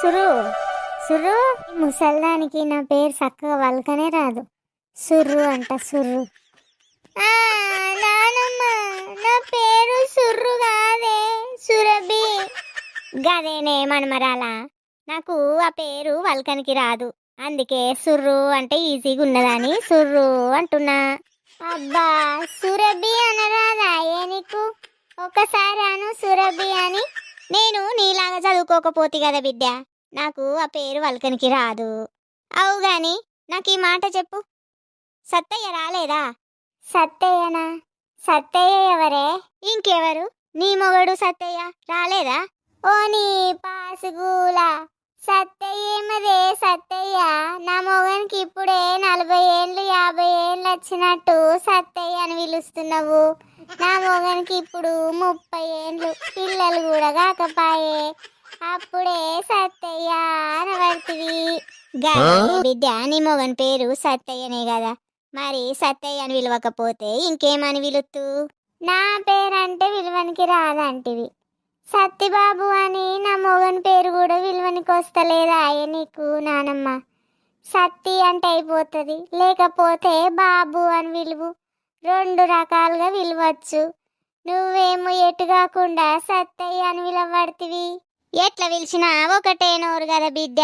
సురు సురు ముసల్దానికి నా పేరు చక్కగా వల్కనే రాదు. సుర్రు అంట సుర్రు ఆ, నానమ్మ నా పేరు సుర్రు కాదే సురభి. గదేనే మనమరాలా. నాకు ఆ పేరు వల్కనికి రాదు. అందుకే సుర్రు అంటే ఈజీగా ఉన్నదని సుర్రు అంటున్నా. అబ్బా సురభి అనరాదా ఏ నీకు? ఒకసారి అను సురభి అని. నేను నీలాగా చదువుకోకపోతే కదా బిడ్డ? నాకు ఆ పేరు వల్కనికి రాదు. అవు గాని నాకు ఈ మాట చెప్పు. సత్తయ్య రాలేదా? సత్తయ్యనా? సత్తయ్య ఎవరే? ఇంకెవరు? నీ మొగడు సత్తయ్య రాలేదా? ఓ నీ పాసుగూల. సత్తయ్య ఏమదే సత్తయ్య? నా మొగనికి ఇప్పుడే నలభై ఏళ్ళు యాభై ఏళ్ళు వచ్చినట్టు సత్తయ్య అని పిలుస్తున్నావు. నా మొగనికి ఇప్పుడు ముప్పై ఏళ్ళు పిల్లలు కూడా కాకపాయే. అప్పుడే సత్తయ్య అనబడుతుంది. బిడ్డ నీ మొగన్ పేరు సత్తయ్యనే కదా. మరి సత్తయ్య అని విలువకపోతే ఇంకేమని విలుత్తు? నా పేరంటే విలువనికి రాదంటివి. సత్తిబాబు అని నా మొగన్ పేరు కూడా విలువనికి వస్తలేదా నీకు నానమ్మ? సత్తి అంటే అయిపోతుంది. లేకపోతే బాబు అని విలువు రెండు రకాలుగా విలువచ్చు. నువ్వేమో ఎటు కాకుండా సత్తయ్య అని విలువబడుతుంది ఎట్లా పిలిచినా ఒకటే నోరు కదా బిడ్డ.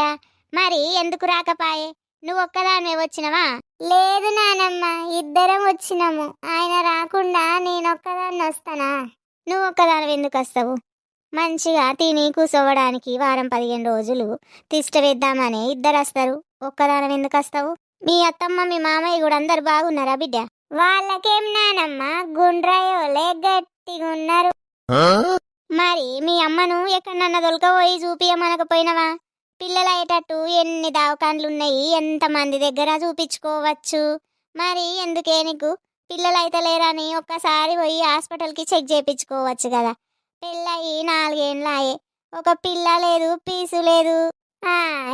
మరి ఎందుకు రాకపాయే? నువ్వు ఒక్కదానివే వచ్చినవా? లేదు నానమ్మ ఇద్దరం వచ్చినాము. ఆయన రాకుండా నేను ఒక్కదాన్ని వస్తానా? నువ్వు ఒక్కదాని ఎందుకు వస్తావు? మంచిగా తిని కూసోవడానికి వారం పదిహేను రోజులు తిష్ట వేద్దామని ఇద్దరు వస్తారు. ఒక్కదానం ఎందుకు వస్తావు? మీ అత్తమ్మ మీ మామయ్య కూడా అందరు బాగున్నారా బిడ్డ? వాళ్ళకేం నానమ్మ? గుండ్రాయోలే గట్టిగా ఉన్నారు మరి మీ అమ్మను ఎక్కడన్నా దొలకపోయి చూపియమనకపోయినవా? పిల్లలు అయ్యేటట్టు ఎన్ని ఉన్నాయి ఎంతమంది దగ్గర చూపించుకోవచ్చు? మరి ఎందుకే నీకు? పిల్లలు అయితే లేరని ఒక్కసారి పోయి హాస్పిటల్కి చెక్ చేయించుకోవచ్చు కదా. పెళ్ళయి నాలుగేళ్ళాయే ఒక పిల్ల లేదు పీసు లేదు.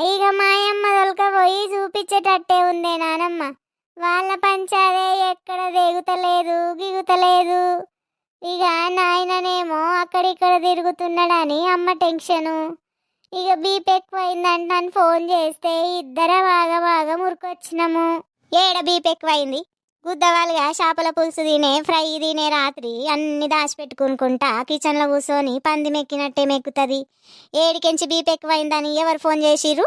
ఇక మాయమ్మ దొలకపోయి చూపించేటట్టే ఉందే నానమ్మ. వాళ్ళ పంచాదే ఎక్కడ దిగుతలేదు గిగుతలేదు. ఇక నాయననేమో అక్కడిక్కడ తిరుగుతున్నాడని అమ్మ టెన్షను. ఇక బీపీ ఎక్కువైందంట నన్ను ఫోన్ చేస్తే ఇద్దర బాగా బాగా మురికొచ్చినాము. ఏడ బీపీ ఎక్కువైంది? గుద్దవాళ్ళుగా చేపల పులుసు తినే ఫ్రై తినే రాత్రి అన్ని దాచిపెట్టుకునుకుంటా కిచెన్లో కూర్చొని పంది మెక్కినట్టే మెక్కుతుంది. ఏడికెంచి బీపీ ఎక్కువైందని ఎవరు ఫోన్ చేసిరు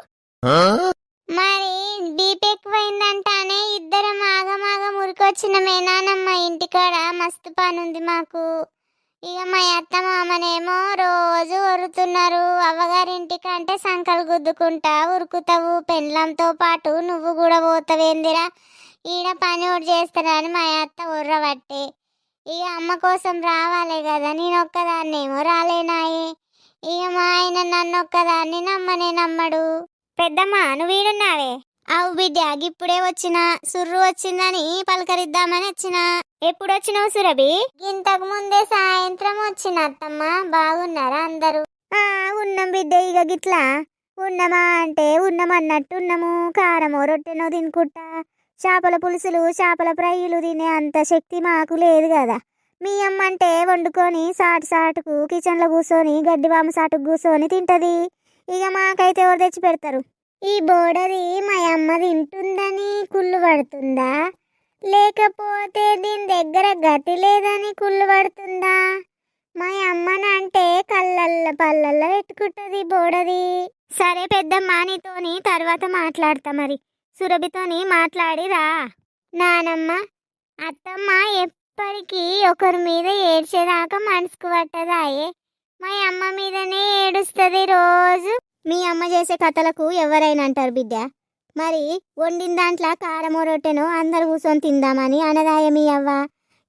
మరి బీపీ ఎక్కువైందంటానే ఇద్దరం ఆగమాగ ఉరికొచ్చిన మేనానమ్మ ఇంటికాడ మస్తు పని ఉంది మాకు. ఇక మా అత్త మామనేమో రోజు వరుతున్నారు అవ్వగారింటికంటే సంకలు గుద్దుకుంటా ఉరుకుతావు. పెండ్లంతో పాటు నువ్వు కూడా పోతావేందిరా? ఈడ పని ఒకటి చేస్తారని మా అత్త ఉర్రబట్టే ఇక అమ్మ కోసం రావాలి కదా నేను ఒక్కదాన్నేమో రాలేనాయే. ఇక మా ఆయన నన్ను ఒక్కదాన్ని నమ్మనే నమ్మడు. పెద్దమ్మ నువ్వీడున్నావే అవు బిడ్డ ఇప్పుడే వచ్చిన సుర్రు వచ్చిందని పలకరిద్దామని వచ్చిన. ఎప్పుడు వచ్చినావు సురభి? ఇంతకు ముందే సాయంత్రం వచ్చిన అత్తమ్మ బాగున్నారా అందరూ? ఆ ఉన్నాం బిడ్డ ఇక గిట్లా. ఉన్నమా అంటే ఉన్నామన్నట్టు ఉన్నాము. కారమో రొట్టెనో తినుకుంటా. చేపల పులుసులు చేపల ఫ్రైలు తినే అంత శక్తి మాకు లేదు కదా. మీ అమ్మ అంటే వండుకొని సాటు సాటుకు కిచెన్లో కూర్చొని గడ్డి వామ సాటుకు కూర్చొని తింటది. ఇక మాకైతే ఎవరు తెచ్చి పెడతారు? ఈ బోడది మా అమ్మ తింటుందని కుళ్ళు పడుతుందా? లేకపోతే దీని దగ్గర గతి లేదని కుళ్ళు పడుతుందా? మా అమ్మనంటే కళ్ళల్ల పళ్ళల్లో పెట్టుకుంటుంది బోడది సరే పెద్దమ్మ నీతోని తర్వాత మాట్లాడతా మరి. సురభితోని మాట్లాడిరా నానమ్మ అత్తమ్మ ఎప్పటికీ ఒకరి మీద ఏడ్చేదాకా మనసుకు పట్టదాయే. మా అమ్మ మీదనే ఏడుస్తుంది రోజు. మీ అమ్మ చేసే కథలకు ఎవరైనా అంటారు బిడ్డ. మరి వండిన దాంట్లో కారమో రొట్టెను అందరు కూర్చొని తిందామని అనదాయ మీ అవ్వ.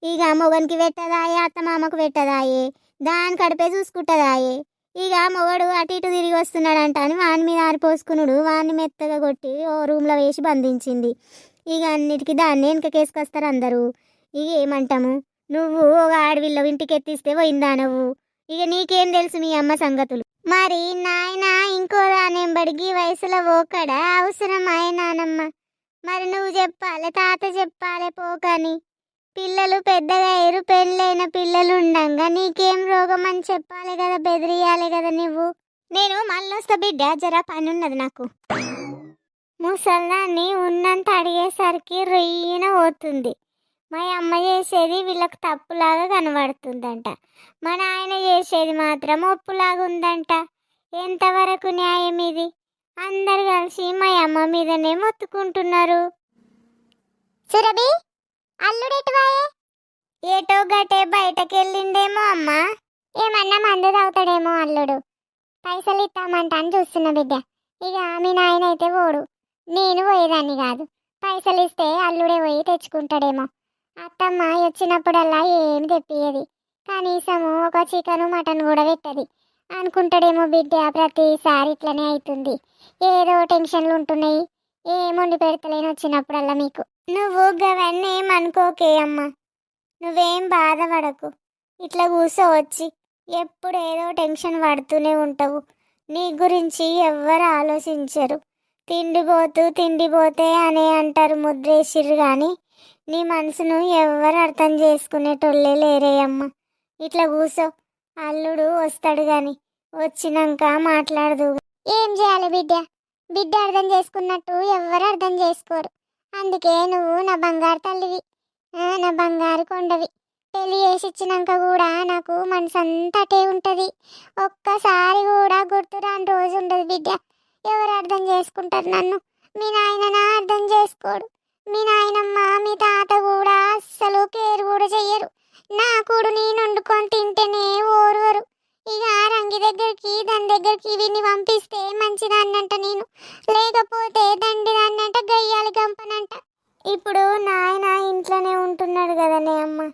ఇక మొగనికి పెట్టదాయే అత్త మామకు పెట్టదాయే దాని కడిపే చూసుకుంటదాయే. ఇక మొగడు అటు ఇటు తిరిగి వస్తున్నాడంట అని వాని మీద ఆరిపోసుకునుడు వాడిని మెత్తగా కొట్టి ఓ రూమ్లో వేసి బంధించింది. ఇక అన్నిటికీ దాన్ని వెనకకేసుకొస్తారు అందరూ. ఇక ఏమంటాము? నువ్వు ఒక ఆడవిల్లో ఇంటికి ఎత్తిస్తే పోయిందా నువ్వు? ఇక నీకేం తెలుసు మీ అమ్మ సంగతులు? మరి నాయన ఇంకో దానెంబడికి వయసులో పోకడా అవసరం నానమ్మ. మరి నువ్వు చెప్పాలి తాత చెప్పాలి పోకని. పిల్లలు పెద్దగా ఎరు పెళ్ళైన పిల్లలు ఉండంగా. నీకేం రోగం అని చెప్పాలి కదా బెదిరియాలి కదా నువ్వు. నేను మళ్ళొస్తా బిడ్డ జర పని ఉన్నది నాకు. ముసల్దాన్ని ఉన్నంత అడిగేసరికి రొయ్యన పోతుంది మా అమ్మ చేసేది వీళ్ళకి తప్పులాగా కనబడుతుందంట. మా నాయన చేసేది మాత్రం ఒప్పులాగా ఉందంట. ఎంతవరకు న్యాయం ఇది? అందరు కలిసి మా అమ్మ మీదనే మొత్తుకుంటున్నారు. సురభి అల్లుడెటువాయే? ఏటో గటే బయటకు వెళ్ళిండేమో అమ్మ. ఏమన్నా మందు తాగుతాడేమో అల్లుడు. పైసలు ఇస్తామంట అని చూస్తున్నా బిడ్డ. ఇక మీ నాయన అయితే పోడు నేను పోయేదాన్ని కాదు. పైసలు ఇస్తే అల్లుడే పోయి తెచ్చుకుంటాడేమో. అత్తమ్మ వచ్చినప్పుడల్లా ఏం తెప్పియది కనీసము ఒక చికెను మటన్ కూడా పెట్టది. అనుకుంటాడేమో బిడ్డ ప్రతిసారి ఇట్లనే అవుతుంది ఏదో టెన్షన్లు ఉంటున్నాయి. ఏముండి పెడతలేని వచ్చినప్పుడల్లా మీకు. నువ్వు గవన్నీ ఏమనుకోకే అమ్మా. నువ్వేం బాధపడకు. ఇట్లా కూర్చోవచ్చి ఎప్పుడు ఏదో టెన్షన్ పడుతూనే ఉంటావు. నీ గురించి ఎవ్వరు ఆలోచించరు. తిండిపోతూ తిండిపోతే అని అంటారు ముద్రేసిర్రు కానీ నీ మనసును ఎవ్వరు అర్థం చేసుకునేటోళ్ళే లేరే అమ్మ ఇట్లా కూసో. అల్లుడు వస్తాడు గాని వచ్చినాక మాట్లాడదు. ఏం చేయాలి బిడ్డ? బిడ్డ అర్థం చేసుకున్నట్టు ఎవ్వరు అర్థం చేసుకోరు. అందుకే నువ్వు నా బంగారు తల్లివి నా బంగారు కొండవి. పెళ్ళి చేసిచ్చినాక కూడా నాకు మనసు అంతటే ఉంటుంది. ఒక్కసారి కూడా గుర్తురాని రోజు ఉండదు బిడ్డ. ఎవరు అర్థం చేసుకుంటారు నన్ను? మీ నాయన అర్థం చేసుకోడు. మీ నాయనమ్మ మీ తాత కూడా అస్సలు కేర్ కూడా చెయ్యరు. నా కూడు నేను వండుకొని తింటేనే ఓరువరు. ఇక రంగి దగ్గరికి దాని దగ్గరికి వీడిని పంపిస్తే మంచిదాన్నంట నేను. లేకపోతే దండిదాన్నంట గయ్యాలి గంపనంట. ఇప్పుడు నాయన ఇంట్లోనే ఉంటున్నాడు కదనే అమ్మ.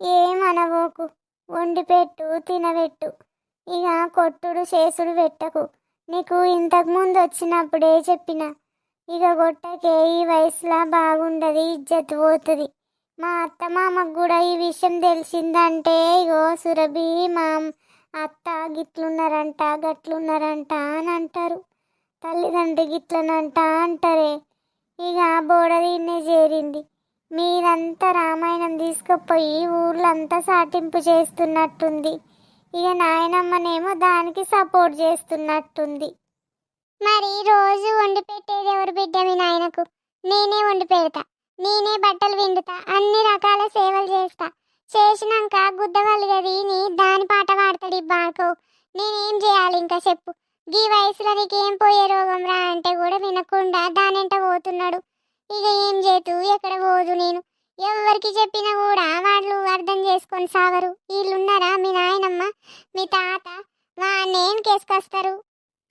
ఏమనవోకు వండి పెట్టు తినబెట్టు. ఇక కొట్టుడు చేసుడు పెట్టకు. నీకు ఇంతకు ముందు వచ్చినప్పుడే చెప్పిన ఇక గొట్టకే ఈ వయసులో బాగుండదు ఇజ్జత్ పోతుంది. మా అత్త మామకు కూడా ఈ విషయం తెలిసిందంటే ఇగో సురభి మా అత్త గిట్లున్నారంట గట్లున్నారంట అని అంటారు. తల్లిదండ్రి గిట్లనంట అంటారే. ఇక బోడదీన్నే చేరింది. మీరంతా రామాయణం తీసుకుపోయి ఊళ్ళంతా సాటింపు చేస్తున్నట్టుంది. ఇక నాయనమ్మనేమో దానికి సపోర్ట్ చేస్తున్నట్టుంది. మరి రోజు వండి పెట్టేది ఎవరు బిడ్డ మీ నాయనకు? నేనే వండి పెడతా నేనే బట్టలు విండుతా అన్ని రకాల సేవలు చేస్తా. చేసినాక గుద్దవాళ్ళు గదిని దాని పాట పాడతాడు ఈ బాకు. నేనేం చేయాలి ఇంకా చెప్పు. గీ వయసులో నీకేం పోయే రోగం రా అంటే కూడా వినకుండా దానింట పోతున్నాడు. ఇక ఏం చేతు? ఎక్కడ పోదు నేను. ఎవరికి చెప్పినా కూడా వాళ్ళు అర్థం చేసుకొని సావరు వీళ్ళున్నారా మీ నాయనమ్మ? మీ తాత? వాన్నేం కేసుకొస్తారు?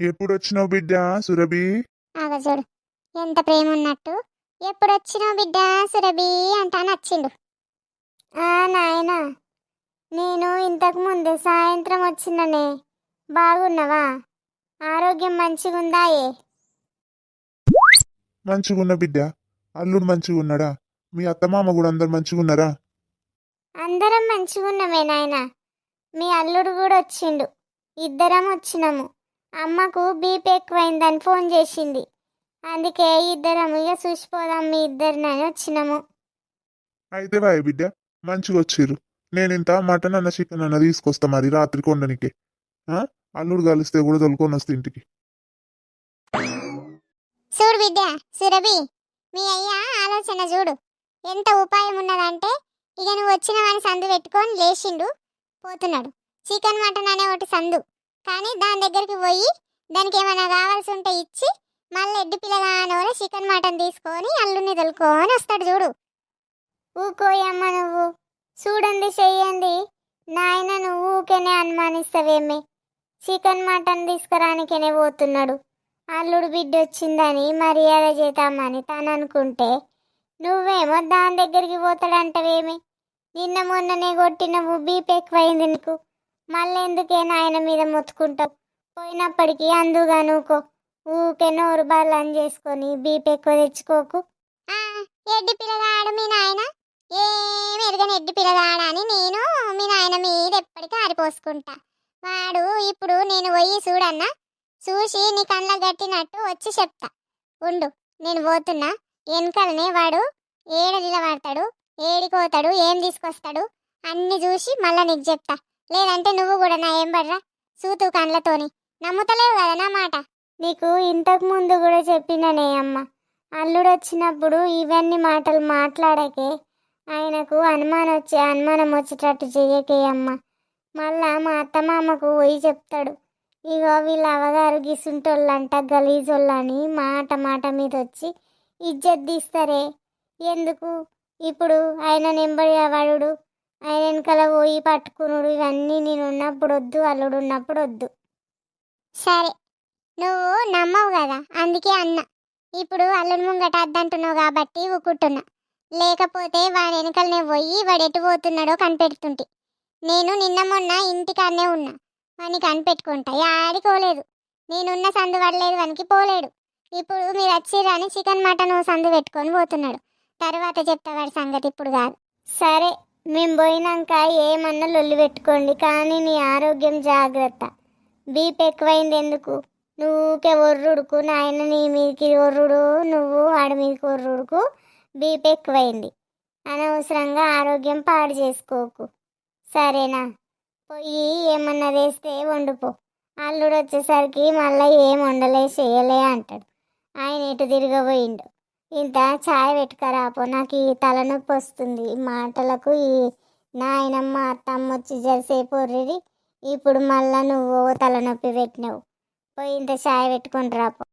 ఎప్పుడు వచ్చినావు బిడ్డ సురభి? ఆగ చూడు. ఎంత ప్రేమ ఉన్నట్టు ఎప్పుడు వచ్చినావు బిడ్డ సురభి అంటా నచ్చిండు. ఆ నాయనా నేను ఇంతకు ముందు సాయంత్రం వచ్చిననే బాగున్నావా? ఆరోగ్యం మంచిగుందాయే మంచిగున్న బిడ్డ. అల్లుడు మంచిగున్నాడా? మీ అత్తమామ కూడా అందరు మంచిగున్నారా? అందరం మంచిగున్నామే నాయన. మీ అల్లుడు కూడా వచ్చిండు. ఇద్దరం వచ్చినాము. అమ్మకు బీపీ ఎక్కువైందని ఫోన్ చేసింది. అందుకే ఇద్దరం ఇక చూసిపోదాం మీ ఇద్దరినని వచ్చినాము. అయితే వాయ్ బిడ్డ మంచిగా వచ్చిర్రు. నేను ఇంత మటన్ అన్న చికెన్ అన్న తీసుకొస్తా మరి రాత్రి కొండనికి? అల్లుడు కలిస్తే కూడా తొలుకొని వస్తే ఇంటికి. చూడు బిడ్డ సురభి మీ అయ్య ఆలోచన చూడు. ఎంత ఉపాయం ఉన్నదంటే ఇక నువ్వు వచ్చినవని సందు పెట్టుకొని లేచిండు పోతున్నాడు. చికెన్ మటన్ అనే ఒకటి సందు. కానీ దాని దగ్గరికి పోయి దానికి ఏమైనా కావాల్సి ఉంటే ఇచ్చి మళ్ళీ ఎడ్డు పిల్లగానోలే చికెన్ మటన్ తీసుకొని అల్లుని తొలుకొని వస్తాడు చూడు. ఊకోయమ్మ నువ్వు. చూడండి చెయ్యండి. నాయన నువ్వు ఊకేనే అనుమానిస్తావేమే? చికెన్ మటన్ తీసుకురానికేనే పోతున్నాడు. అల్లుడు బిడ్డ వచ్చిందని మర్యాద చేద్దామని తను అనుకుంటే నువ్వేమో దాని దగ్గరికి పోతాడంటవేమి? నిన్న మొన్ననే కొట్టినవు బీపీ ఎక్కువైంది నీకు. మళ్ళీ ఎందుకే నాయన మీద మొత్తుకుంటావు? పోయినప్పటికీ అందుగా నువ్వుకో ఊకే నోరు బల్లని చేసుకొని బీపీ ఎక్కువ తెచ్చుకోకు. ఎడ్డి పిల్లగాడు మీ నాయన. ఏమి ఎరగని ఎడ్డి పిల్లగాడు అని నేను మీ నాయన మీద ఎప్పటికీ ఆరిపోసుకుంటా. వాడు ఇప్పుడు నేను పోయి చూడన్నా. చూసి నీ కళ్ళ గట్టినట్టు వచ్చి చెప్తా. ఉండు నేను పోతున్నా. వెనకాలనే వాడు ఏడ నిలబడతాడు? ఏడికోతాడు ఏం తీసుకొస్తాడు? అన్ని చూసి మళ్ళీ నీకు చెప్తా. లేదంటే నువ్వు కూడా నా ఏం పడరా? సూతు కండ్లతోని నమ్ముతలేవు కదా నా మాట? నీకు ఇంతకు ముందు కూడా చెప్పిననే అమ్మ. అల్లుడు వచ్చినప్పుడు ఇవన్నీ మాటలు మాట్లాడకే ఆయనకు అనుమానం వచ్చి అనుమానం వచ్చేటట్టు చెయ్యకే అమ్మ. మళ్ళా మా అత్తమామకు పోయి చెప్తాడు. ఇగో వీళ్ళ అవగారు గిసుంటోళ్ళంట గలీజోళ్ళని మాట మాట మీద వచ్చి ఇజ్జత్ తీస్తారే. ఎందుకు? ఇప్పుడు ఆయన నెంబడి వాడు ఆయన వెనకాల పోయి పట్టుకునుడు. ఇవన్నీ నేను ఉన్నప్పుడు వద్దు అల్లుడు ఉన్నప్పుడు వద్దు. సరే నువ్వు నమ్మవు కదా? అందుకే అన్న. ఇప్పుడు అల్లుడు ముంగట అద్దంటున్నావు కాబట్టి ఊకుంటున్నా. లేకపోతే వాడి వెనకలనే పోయి వాడు ఎటు పోతున్నాడో కనిపెడుతుంటి. నేను నిన్న మొన్న ఇంటికాడనే ఉన్నా. వాడిని కనిపెట్టుకుంటా. ఆడిపోలేదు నేనున్న సందు పడలేదు వానికి పోలేడు. ఇప్పుడు మీరు వచ్చిరని చికెన్ మటన్ సందు పెట్టుకొని పోతున్నాడు. తర్వాత చెప్తా వాడి సంగతి ఇప్పుడు కాదు. సరే. మేము పోయినాక ఏమన్నా లొల్లి పెట్టుకోండి కానీ నీ ఆరోగ్యం జాగ్రత్త. బీపీ ఎక్కువైంది ఎందుకు? నువ్వుకే ఒర్రుడుకు నాయన నీ మీదకి ఒర్రుడు నువ్వు ఆడ మీదకి ఒర్రుడుకు బీపీ ఎక్కువైంది. అనవసరంగా ఆరోగ్యం పాడు చేసుకోకు. సరేనా? పోయి ఏమన్నా వేస్తే వండుపో. అల్లుడు వచ్చేసరికి మళ్ళీ ఏం వండలే చేయలే అంటాడు. ఆయన ఎటు తిరగబోయిండు. ఇంత ఛాయ్ పెట్టుకరాపో నాకు ఈ తలనొప్పి వస్తుంది. ఈ మాటలకు ఈ నాయనమ్మ అత్తమ్మ వచ్చి జరిసేపు ఇప్పుడు మళ్ళా నువ్వు తలనొప్పి పెట్టినావు. పోయి ఇంత ఛాయ్ పెట్టుకొని రాపో